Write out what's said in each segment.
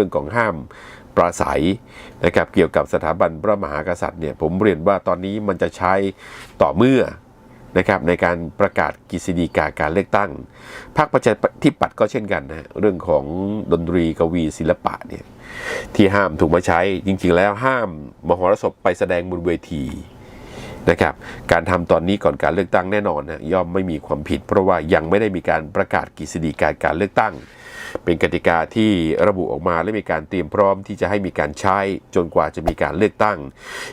รื่องของห้ามปราศัยนะครับเกี่ยวกับสถาบันพระมหากษัตริย์เนี่ยผมเรียนว่าตอนนี้มันจะใช้ต่อเมื่อนะครับในการประกาศกฤษฎีกาการเลือกตั้งพรรคประชาธิปัตย์ก็เช่นกันนะเรื่องของดนตรีกวีศิลปะเนี่ยที่ห้ามถูกมาใช้จริงๆแล้วห้ามมหรสพไปแสดงบนเวทีนะครับการทำตอนนี้ก่อนการเลือกตั้งแน่นอนนะย่อมไม่มีความผิด เพราะว่ายังไม่ได้มีการประกาศกฤษฎีกาการเลือกตั้ง เป็นกติกาที่ระบุออกมาและมีการเตรียมพร้อมที่จะให้มีการใช้จนกว่าจะมีการเลือกตั้ง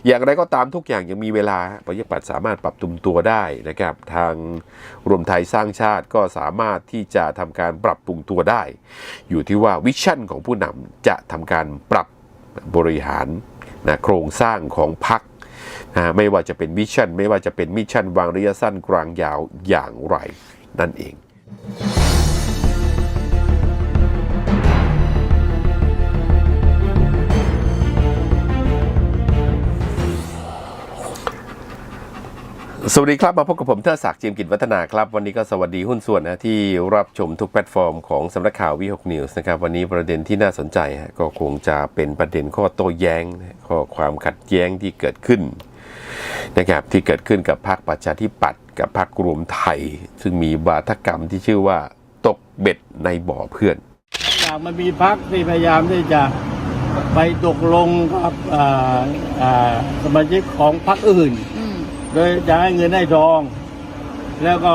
อย่างไรก็ตามทุกอย่างยังมีเวลาประชาธิปัตย์สามารถปรับตุมตัวได้นะครับ ทางรวมไทยสร้างชาติก็สามารถที่จะทำการปรับปรุงตัวได้ อยู่ที่ว่าวิชั่นของผู้นำจะทำการปรับบริหารนะโครงสร้างของพรรคนะไม่ว่าจะเป็นวิชั่น ไม่ว่าจะเป็นมิชชั่นวางระยะสั้นกลางยาวอย่างไรนั่นเอง สวัสดีครับ มาพบกับผมเทอศักดิ์เจียมกิจวัฒนาครับ วันนี้ก็สวัสดีหุ้นส่วนนะที่รับชมทุกแพลตฟอร์มของสำนักข่าววิหกนิวส์นะครับ วันนี้ประเด็นที่น่าสนใจก็คงจะเป็นประเด็นข้อโต้แย้ง ข้อความขัดแย้งที่เกิดขึ้นนะครับที่เกิดขึ้นกับพรรคประชาธิปัตย์กับพรรครวมไทย ซึ่งมีวาทกรรมที่ชื่อว่าตกเบ็ดในบ่อเพื่อนอย่างมันมีพักที่พยายามที่จะไปตกลงกับสมาชิกของพรรคอื่น โดยจะให้เงินให้ทอง แล้วก็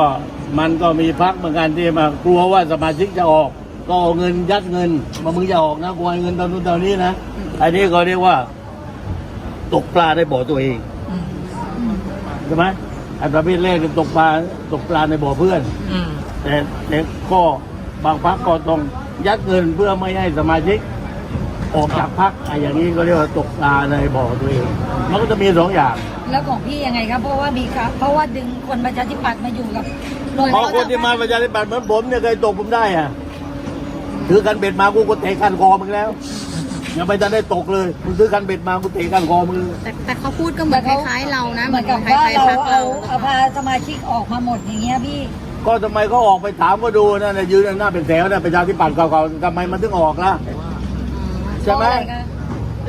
มันก็มีพักเหมือนกันที่มากลัวว่าสมาชิกจะออก ก็เอาเงินยัดเงิน มามึงจะออกนะกลัวเงินตอนนู้นตอนนี้นะอันนี้ก็เรียกว่า ตกปลาในบ่อตัวเองใช่ไหมอันประเภทแรกคือตกปลาตกปลาในบ่อเพื่อนอืมแต่แต่ก็บางพักก็ต้องยัดเงินเพื่อไม่ให้สมาชิก ออกจากพักไอ้อย่างนี้ก็เรียกว่าตกปลาในบ่อตัวเอง มันก็จะมีสองอย่าง แล้วของพี่ยังไงครับ เพราะว่ามีครับ เพราะว่าดึงคนประชาธิปัตย์มาอยู่กับโดยพอคนที่มาประชาธิปัตย์เหมือนผมเนี่ยเคยตกผมได้อะถือกันเบ็ดมากูก็เตะกันคอมึงแล้วยังไม่ทันได้ตกเลยมึงซื้อกันเบ็ดมากูเตะกันคอมึงแต่แต่เขาพูดก็เหมือนคล้ายๆเรานะเหมือนกับคล้ว่าายเราๆพักเอาเราเอาพาสมาชิกออกมาหมดอย่างเงี้ยพี่ ก็ทำไมเขาออกไปถามก็ดูนะนะยืนหน้าเป็นแถวนะประชาธิปัตย์เก่าๆทำไมมันถึงออกล่ะ ใช่ไหมเพราะอะไรคะ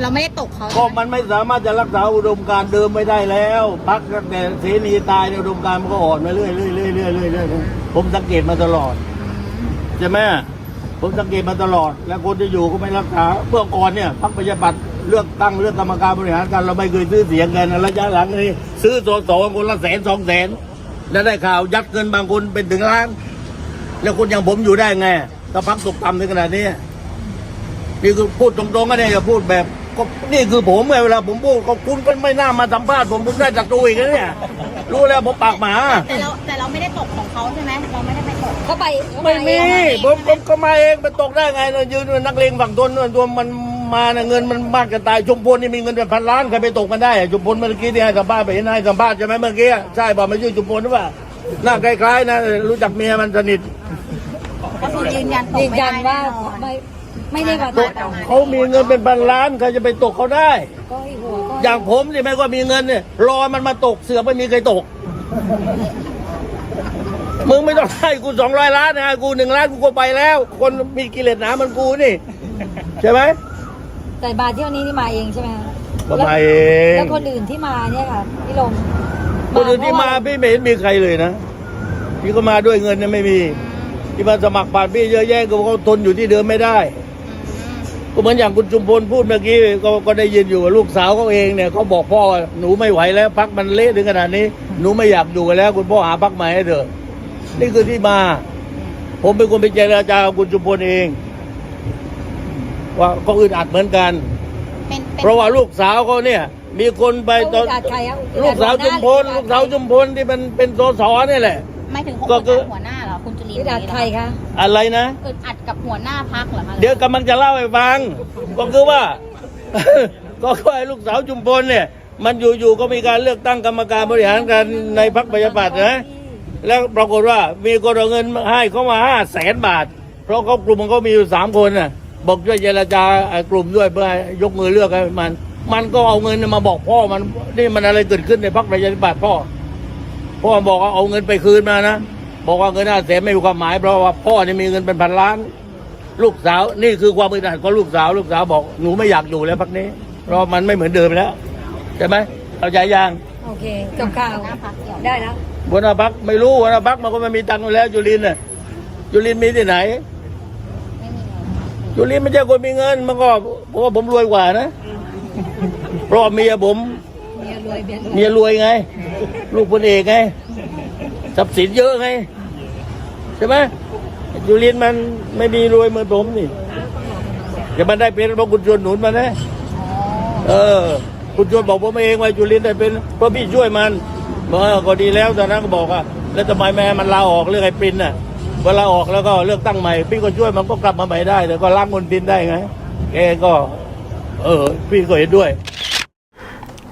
เราไม่ได้ตกเขาก็มันไม่สามารถจะรักษาอุดมการณ์เดิมไม่ได้แล้วพักตั้งแต่เสนีตายเนี่ยอุดมการณ์มันก็อ่อนมาเรื่อยๆเรื่อยๆเรื่อยๆเรื่อยๆเรื่อยๆผมสังเกตมาตลอดใช่ไหมผมสังเกตมาตลอด แล้วคนที่อยู่ก็ไม่รักษาเมื่อก่อนเนี่ยพักประชาธิปัตย์เลือกตั้งเลือกกรรมการบริหารกันเราไม่เคยซื้อเสียงกันระยะหลังนี่ซื้อสสคนละแสนสองแสนแล้วได้ข่าวยัดเงินบางคนเป็นถึงล้าน แล้วคนอย่างผมอยู่ได้ไงถ้าพักตกต่ำถึงขนาดนี้ นี่คือพูดตรงๆก็ได้อย่าพูดแบบก็นี่คือผมไงเวลาผมพูดก็คุณก็ไม่น่ามาสัมภาษณ์ผมผมได้จากตัวอีกนะเนี่ยรู้แล้วผมปากหมา แต่เราแต่เราไม่ได้ตกของเขาใช่ไหมเราไม่ได้ไปตกเขาไปเขาปไม่มีเอาาเองผมผมก็มาเองไปตกได้ไงนะยืนนักเลงฝั่งตนนู่นตัวมันมานะเงินมันมากกันตายชุมพลนี่มีเงินเป็นพันล้านใครไปตกกันได้อะชุมพลเมื่อกี้ที่ให้สัมภาษณ์ไปเห็นให้สัมภาษณ์ใช่ไหมเมื่อกี้ใช่ป่ะไม่ใช่ชุมพลหรือเปล่าหน้าคล้ายๆนะรู้จักเมียมันสนิทก็คือยืนยันตกยืนไม่ยัได้นว่าแน่นอนไม่ ไม่ได้มาตกเขามีเงินเป็นพันล้านใครจะไปตกเขาได้ ก็ให้หัวก็อย่างผมนี่ไม่ก็มีเงินเนี่ยรอมันมาตกเสือไม่มีใครตก มึงไม่ต้องให้กูสองร้อยล้านนะให้กูหนึ่งล้านกูก็ไปแล้ว คนมีกิเลสหนามันกูนี่ ใช่ไหมแต่บาร์เที่ยวนี้นี่มาเองใช่ไหมคะก็มาเองแล้วคนอื่นที่มาเนี่ยค่ะพี่ลงคนอื่นที่มาพี่ไม่เห็นมีใครเลยนะพี่ก็มาด้วยเงินเนี่ยไม่มีที่มาสมัครผ่านพี่เยอะแยะก็เขาทนอยู่ที่เดิมไม่ได้ ก็เหมือนอย่างคุณจุมพลพูดเมื่อกี้ก็ก็ได้ยินอยู่ว่าลูกสาวเขาเองเนี่ยเขาบอกพ่อว่าหนูไม่ไหวแล้วพักมันเละถึงขนาดนี้ หนูไม่อยากอยู่กันแล้ว คุณพ่อหาพักใหม่ให้เถอะนี่คือที่มา ผมเป็นคนไปเจรจากับคุณจุมพลเอง ว่าก็อึดอัดเหมือนกันเป็นเป็นเพราะว่าลูกสาวเขาเนี่ย มีคนไปตต้ออนงอัดใครครับลูกสาวจุมพล ลูกสาวจุมพลที่มันเป็นสสนี่แหละ ไม่ถึงก็ก็คืคืออหัวหน้าเหรอคุณจุลินอึดอัดใครคะ อะไรนะ อึดอัดกับหัวหน้าพักเหรอคะเดี๋ยวกำลังจะเล่าให้ฟัง ก็คือว่า ก็คือไอ้ลูกสาวจุมพลเนี่ย มันอยู่ๆก็มีการเลือกตั้งกรรมการบริหารกันในพรรคประชาธิปัตย์นะ แล้วปรากฏว่ามีคนเอาเงินให้เขามาห้าแสนบาท เพราะเขากลุ่มของเขามีอยู่สามคนน่ะ บอกช่วยเจรจาไอ้กลุ่มด้วยเพื่อให้ยกมือเลือกให้มัน มันก็เอาเงินมาบอกพ่อมันนี่มันอะไรเกิดขึ้นในพรรคประชาธิปัตย์พ่อ พ่อบอกว่าเอาเงินไปคืนมานะ บอกว่าเงินห้าแสนไม่มีความหมาย เพราะว่าพ่อเนี่ยมีเงินเป็นพันล้าน ลูกสาวนี่คือความอึดอัดของลูกสาว ลูกสาวบอกหนูไม่อยากอยู่แล้วพักนี้ เพราะมันไม่เหมือนเดิมแล้วใช่ไหมเข้าใจยังโอเคจบข่าวหน้าพักเกี่ยวได้แล้วหัวหน้าพักไม่รู้หัวหน้าพักมันก็ไม่มีตังค์อยู่แล้วจุลินน่ะจุลินมีที่ไหนไม่มีเงินจุลินไม่ใช่คนมีเงินมันก็เพราะว่าผมรวยกว่านะเพราะเมียผมเมียรวยเมียรวยเมียรวยไง ลูกพลเอกไงทรัพย์สินเยอะไง ใช่ไหมจุลินมันไม่มีรวยเหมือนผมนี่อย่มันได้เป็นเพราะคุณชวนหนุนมานะเออ คุณชวนบอกผมเองว่าจุลินได้เป็นเพราะพี่ช่วยมันบอกก็ดีแล้วตอนนั้นก็บอกว่าแล้วทำไมแม่มันลาออกเรื่องไอ้ปินน่ะเวลาออกแล้วก็เลือกตั้งใหม่ พี่ก็ช่วยมันก็กลับมาใหม่ได้แต่ก็ล้างมนทินได้ไงแกก็ เออ พี่ก็เห็นด้วย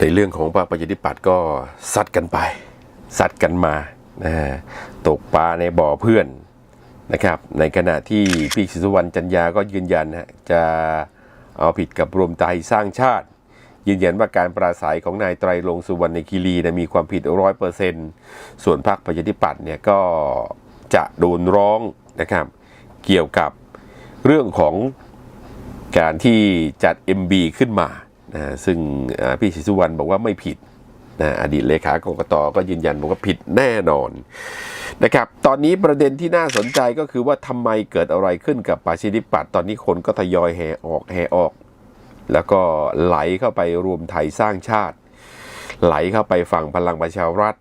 ในเรื่องของพรรคประชาธิปัตย์ก็ซัดกันไปซัดกันมานะฮะตกปลาในบ่อเพื่อนนะครับ ในขณะที่พี่ศิสุวรรณจันยาก็ยืนยันนะจะเอาผิดกับรวมไทยสร้างชาติ ยืนยันว่าการปราศัยของนายไตรลงสุวรรณคีรีนะมีความผิดร้อยเปอร์เซนต์ส่วนพรรคประชาธิปัตย์เนี่ยก็จะโดนร้องนะครับ เกี่ยวกับเรื่องของการที่จัด MB ขึ้นมา นะซึ่งพี่ศรีสุวรรณบอกว่าไม่ผิดนะอดีตเลขากรกตก็ยืนยันบอกว่าผิดแน่นอนนะครับตอนนี้ประเด็นที่น่าสนใจก็คือว่าทำไมเกิดอะไรขึ้นกับประชาธิปัตย์ตอนนี้คนก็ทยอยแห่ออกแห่ออก แล้วก็ไหลเข้าไปรวมไทยสร้างชาติ ไหลเข้าไปฝั่งพลังประชารัฐ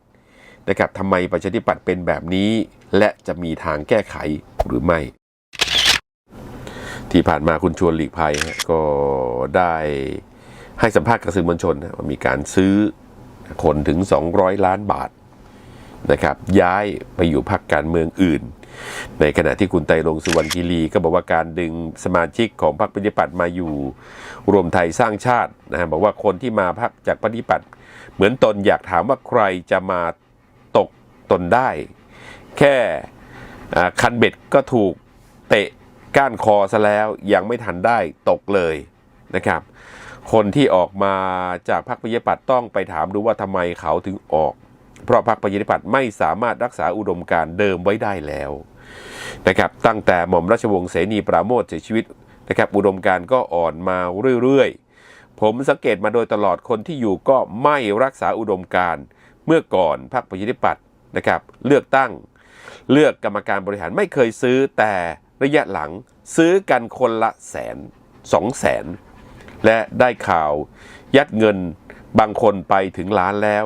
นะครับทำไมประชาธิปัตย์เป็นแบบนี้ และจะมีทางแก้ไขหรือไม่ ที่ผ่านมาคุณชวนหลีกภัยก็ได้ ให้สัมภาษณ์กับสื่อมวลชนนะว่ามีการซื้อคนถึง 200 ล้านบาทนะครับย้ายไปอยู่พรรคการเมืองอื่น ในขณะที่คุณไตรงสุวรรณคีรีก็บอกว่าการดึงสมาชิกของพรรคปฏิปัติมาอยู่ รวมไทยสร้างชาตินะฮะบอกว่าคนที่มาพรรคจากปฏิปัติเหมือนตนอยากถามว่าใครจะมาตกตนได้ แค่คันเบ็ดก็ถูกเตะก้านคอซะแล้วยังไม่ทันได้ตกเลยนะครับ คนที่ออกมาจากพรรคประชาธิปัตย์ต้องไปถามดูว่าทำไมเขาถึงออก เพราะพรรคประชาธิปัตย์ไม่สามารถรักษาอุดมการเดิมไว้ได้แล้วนะครับตั้งแต่หม่อมราชวงศ์เสนีปราโมทเสียชีวิตนะครับอุดมการก็อ่อนมาเรื่อยๆ ผมสังเกตมาโดยตลอดคนที่อยู่ก็ไม่รักษาอุดมการเมื่อก่อนพรรคประชาธิปัตย์นะครับเลือกตั้งเลือกกรรมการบริหารไม่เคยซื้อแต่ระยะหลังซื้อกันคนละแสนสองแสน และได้ข่าว ยัดเงินบางคนไปถึงล้านแล้ว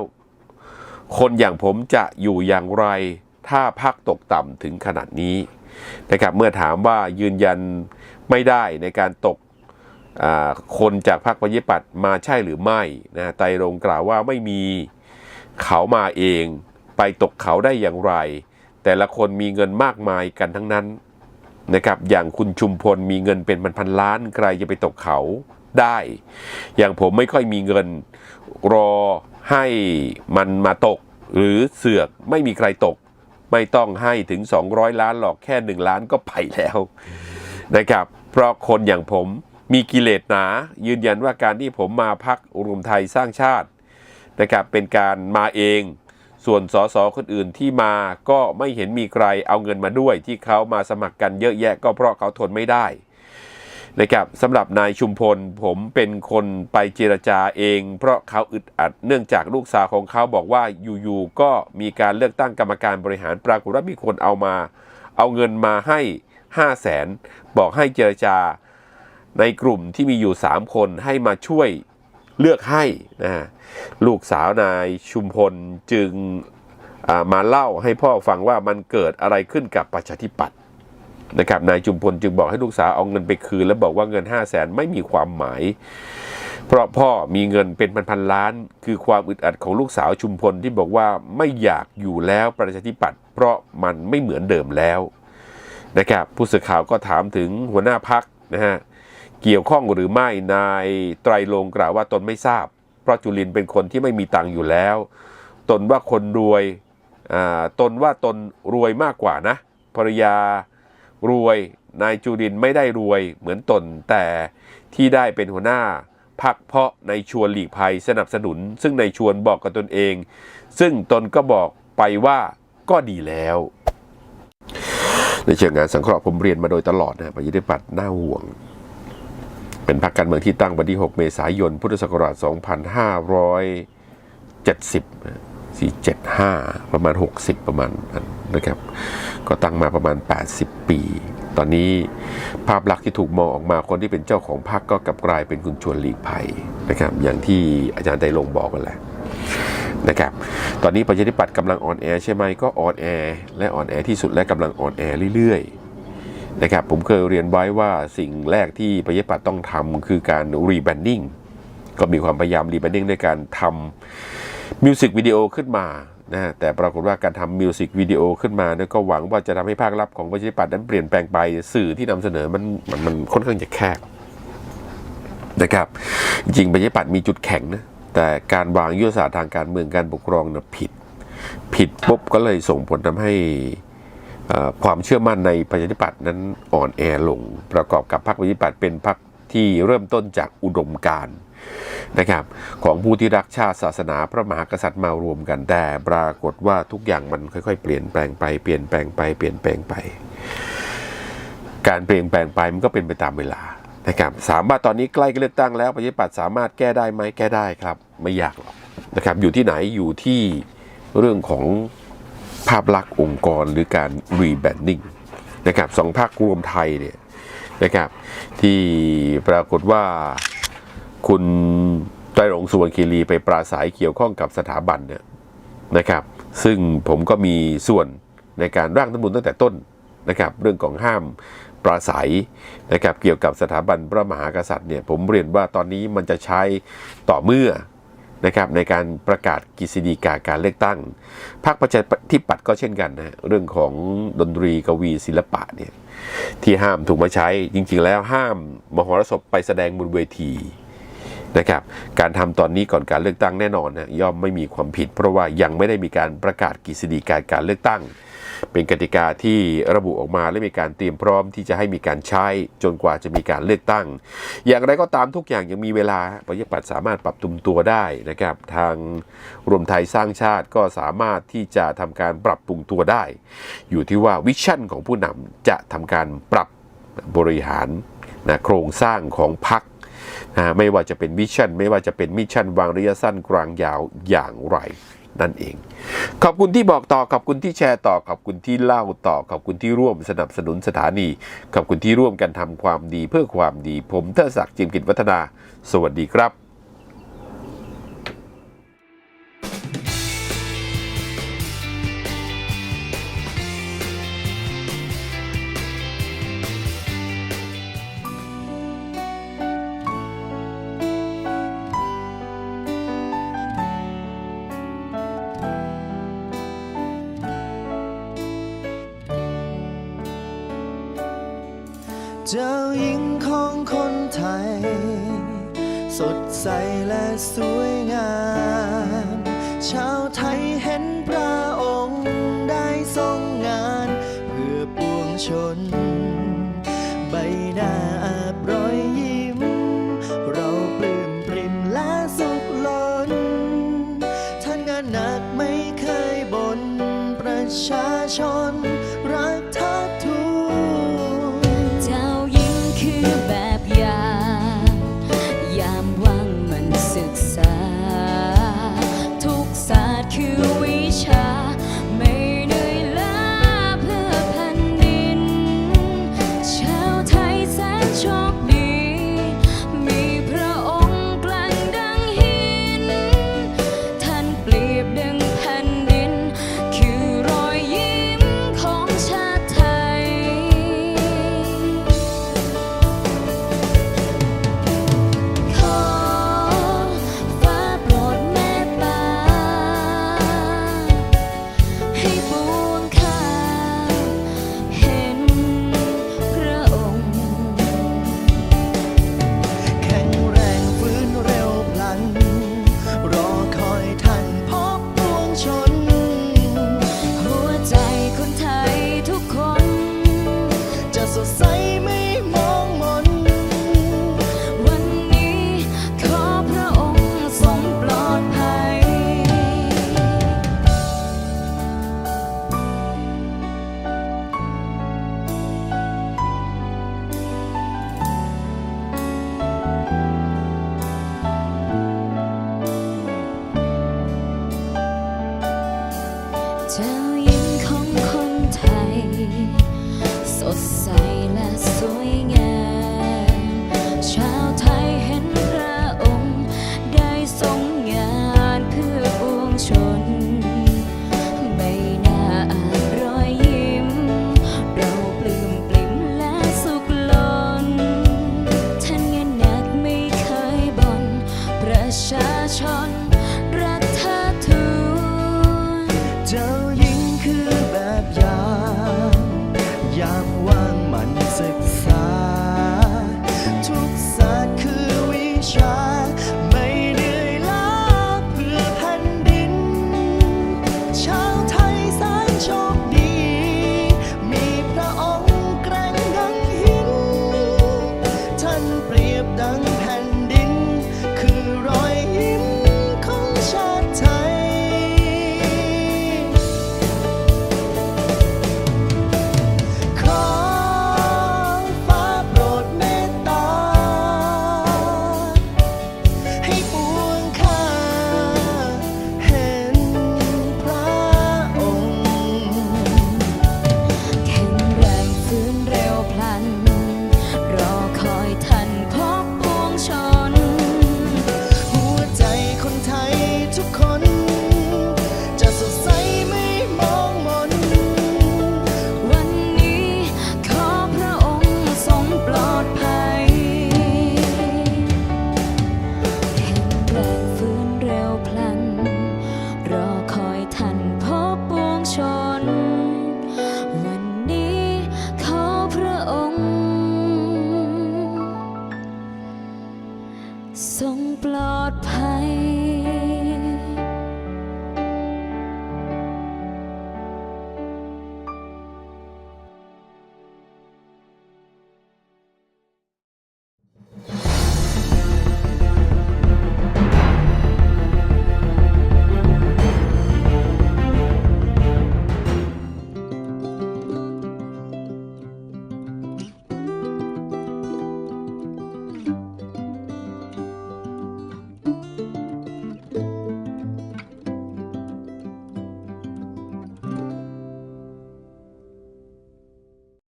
คนอย่างผมจะอยู่อย่างไร ถ้าพักตกต่ำถึงขนาดนี้นะครับเมื่อถามว่ายืนยันไม่ได้ในการตกคนจากพรรคประชาธิปัตย์มาใช่หรือไม่นะไตรรงกล่าวว่าไม่มีเขามาเองไปตกเขาได้อย่างไร แต่ละคนมีเงินมากมายกันทั้งนั้นนะครับอย่างคุณชุมพลมีเงินเป็นพันๆล้านใครจะไปตกเขา ได้ อย่างผมไม่ค่อยมีเงินรอให้มันมาตก หรือเสือกไม่มีใครตก ไม่ต้องให้ถึง 200 ล้านหรอกแค่ 1 ล้านก็ไปแล้วนะครับ เพราะคนอย่างผมมีกิเลสหนา ยืนยันว่าการที่ผมมาพักรวมไทยสร้างชาตินะครับเป็นการมาเองส่วนสสคนอื่นที่มาก็ไม่เห็นมีใครเอาเงินมาด้วยที่เขามาสมัครกันเยอะแยะก็เพราะเขาทนไม่ได้ นะครับสำหรับนายชุมพลผมเป็นคนไปเจรจาเอง เพราะเขาอึดอัด เนื่องจากลูกสาวของเขาบอกว่าอยู่ๆก็มีการเลือกตั้งกรรมการบริหารปรากฏว่ามีคนเอามา เอาเงินมาให้5 0 0แสนบอกให้เจรจาในกลุ่มที่มีอยู่ 3 คนให้มาช่วยเลือกให้นะลูกสาวนายชุมพลจึงมาเล่าให้พ่อฟังว่ามันเกิดอะไรขึ้นกับประชาธิปัตย์ นะครับนายจุมพลจึงบอกให้ลูกสาวเอาเงินไปคืน แล้วบอกว่าเงิน 5 0 0แสนไม่มีความหมาย เพราะพ่อมีเงินเป็นพันๆล้าน คือความอึดอัดของลูกสาวชุมพลที่บอกว่าไม่อยากอยู่แล้วประชาธิปัตย์เพราะมันไม่เหมือนเดิมแล้วนะครับผู้สื่อข่าวก็ถามถึงหัวหน้าพักนะฮะเกี่ยวข้องหรือไม่นายไตรลงกล่าวว่าตนไม่ทราบ เพราะจุลินเป็นคนที่ไม่มีตังค์อยู่แล้ว ตนว่าคนรวยอ่าตนว่าตนรวยมากกว่านะภรรยา รวย นายจุรินไม่ได้รวยเหมือนตนแต่ที่ได้เป็นหัวหน้าพักเพราะในายชวนหลีกภัยสนับสนุน ซึ่งในายชวนบอกกับตนเอง ซึ่งตนก็บอกไปว่าก็ดีแล้ว ในเชิงงานสังเคราะห์ผมเรียนมาโดยตลอดนะประชาธิปัตย์น่าห่วง เป็นพรรคการเมืองที่ตั้งวันที่ 6 เมษายน พุทธศักราช 2570 475 ประมาณ 60 ประมาณนั้น นะครับ ก็ตั้งมาประมาณ 80 ปี ตอนนี้ภาพลักษณ์ที่ถูกมองออกมาคนที่เป็นเจ้าของพรรคก็กลับกลายเป็นคุณชวนหลีกภัยนะครับ อย่างที่อาจารย์ไตรลงบอกกันแหละนะครับ ตอนนี้ประชาธิปัตย์กำลังออนแอร์ใช่ไหมก็ออนแอร์และออนแอร์ที่สุดและกำลังออนแอร์เรื่อยๆนะครับ ผมเคยเรียนไว้ว่าสิ่งแรกที่ประชาธิปัตย์ต้องทำคือการรีแบรนดิ้งก็มีความพยายามรีแบรนดิ้งในการทำมิวสิกวิดีโอขึ้นมา นะแต่ปรากฏว่าการทำมิวสิกวิดีโอขึ้นมาเนี่ยก็หวังว่าจะทำให้ภาคลับของประชาธิปัตย์นั้นเปลี่ยนแปลงไปสื่อที่นำเสนอมันมันมันค่อนข้างจะแคบนะครับจริงประชาธิปัตย์มีจุดแข็งนะแต่การวางยุทธศาสตร์ทางการเมืองการปกครองนะผิด ผิดปุ๊บก็เลยส่งผลทำให้ความเชื่อมั่นในประชาธิปัตย์นั้นอ่อนแอลง ประกอบกับพรรคประชาธิปัตย์เป็นพรรคที่เริ่มต้นจากอุดมการณ์ นะครับของผู้ที่รักชาติศาสนาพระมหากษัตริย์มารวมกันแต่ปรากฏว่าทุกอย่างมันค่อย ๆ เปลี่ยนแปลงไปเปลี่ยนแปลงไปเปลี่ยนแปลงไป การเปลี่ยนแปลงไปมันก็เป็นไปตามเวลานะครับสามารถตอนนี้ใกล้เลือกตั้งแล้วประชาธิปัตย์สามารถแก้ได้ไหมแก้ได้ครับ ไม่ยากหรอกนะครับอยู่ที่ไหนอยู่ที่เรื่องของภาพลักษณ์องค์กรหรือการรีแบรนดิ้งนะครับสองภาครวมไทยเนี่ยนะครับที่ปรากฏว่า คุณไตรรงสุวรรณคีรีไปปราศัยเกี่ยวข้องกับสถาบันเนี่ยนะครับ ซึ่งผมก็มีส่วนในการร่างรัฐธรรมนูญตั้งแต่ต้นนะครับ เรื่องของห้ามปราศัยนะครับเกี่ยวกับสถาบันพระมหากษัตริย์เนี่ยผมเรียนว่าตอนนี้มันจะใช้ต่อเมื่อนะครับในการประกาศกฤษฎีกาการเลือกตั้งพรรคประชาธิปัตย์ก็เช่นกันนะเรื่องของดนตรีกวีศิลปะเนี่ยที่ห้ามถูกมาใช้จริงๆแล้วห้ามมหรสพไปแสดงบนเวที นะครับการทำตอนนี้ก่อนการเลือกตั้งแน่นอนนะย่อมไม่มีความผิด เพราะว่ายังไม่ได้มีการประกาศกฤษฎีกาการเลือกตั้ง เป็นกติกาที่ระบุออกมาและมีการเตรียมพร้อมที่จะให้มีการใช้จนกว่าจะมีการเลือกตั้ง อย่างไรก็ตามทุกอย่างยังมีเวลาประชาธิปัตย์สามารถปรับตุมตัวได้นะครับทางรวมไทยสร้างชาติก็สามารถที่จะทำการปรับปรุงตัวได้ อยู่ที่ว่าวิชั่นของผู้นำจะทำการปรับบริหารนะโครงสร้างของพรรค นะไม่ว่าจะเป็นวิชั่น ไม่ว่าจะเป็นมิชชั่นวางระยะสั้นกลางยาวอย่างไรนั่นเอง ขอบคุณที่บอกต่อ ขอบคุณที่แชร์ต่อ ขอบคุณที่เล่าต่อ ขอบคุณที่ร่วมสนับสนุนสถานี ขอบคุณที่ร่วมกันทำความดีเพื่อความดี ผมเทดศักดิ์จิมกิจวัฒนา สวัสดีครับ สดใสและสวยงาม ชาวไทยเห็นพระองค์ได้ทรงงาน เพื่อปวงชน ใบหน้าอาบรอยยิ้ม เราปลื้มปริมและสุขล้น ท่านงานหนักไม่เคยบ่นประชาชน